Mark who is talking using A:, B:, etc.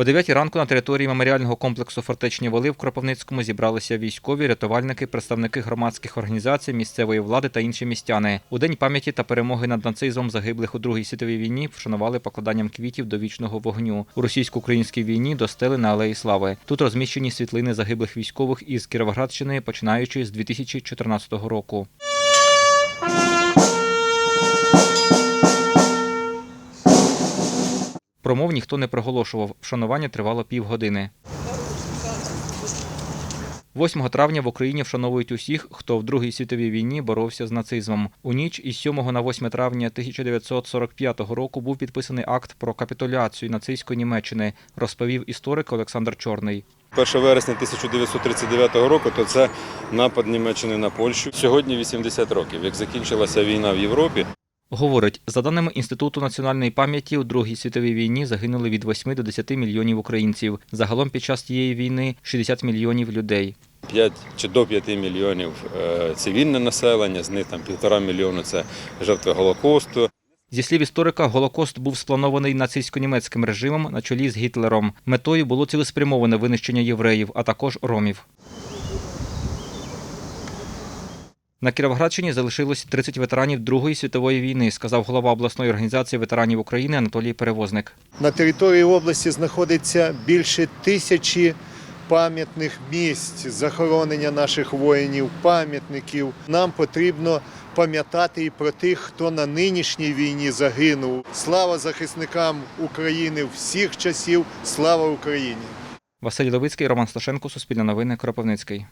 A: О 9 ранку на території меморіального комплексу Фортечні Воли в Кропивницькому зібралися військові, рятувальники, представники громадських організацій, місцевої влади та інші містяни. У день пам'яті та перемоги над нацизмом загиблих у Другій світовій війні вшанували покладанням квітів до вічного вогню. У російсько-українській війні до стели на Алеї Слави. Тут розміщені світлини загиблих військових із Кіровоградщини, починаючи з 2014 року. Промов ніхто не проголошував. Вшанування тривало півгодини. 8 травня в Україні вшановують усіх, хто в Другій світовій війні боровся з нацизмом. У ніч із 7 на 8 травня 1945 року був підписаний акт про капітуляцію нацистської Німеччини, розповів історик Олександр Чорний.
B: 1 вересня 1939 року то це напад Німеччини на Польщу. Сьогодні 80 років, як закінчилася війна в Європі.
A: Говорить, за даними Інституту національної пам'яті, у Другій світовій війні загинули від 8 до 10 мільйонів українців. Загалом під час тієї війни 60 мільйонів людей.
B: 5 чи до 5 мільйонів е, цивільне населення, з них там півтора мільйони це жертви Голокосту.
A: Зі слів історика, Голокост був спланований нацистсько-німецьким режимом на чолі з Гітлером. Метою було цілеспрямоване винищення євреїв, а також ромів. На Кіровоградщині залишилось 30 ветеранів Другої світової війни, сказав голова обласної організації ветеранів України Анатолій Перевозник.
C: На території області знаходиться більше тисячі пам'ятних місць захоронення наших воїнів, пам'ятників. Нам потрібно пам'ятати і про тих, хто на нинішній війні загинув. Слава захисникам України всіх часів, слава Україні!
A: Василь Левицький, Роман Сташенко, Суспільне новини, Кропивницький.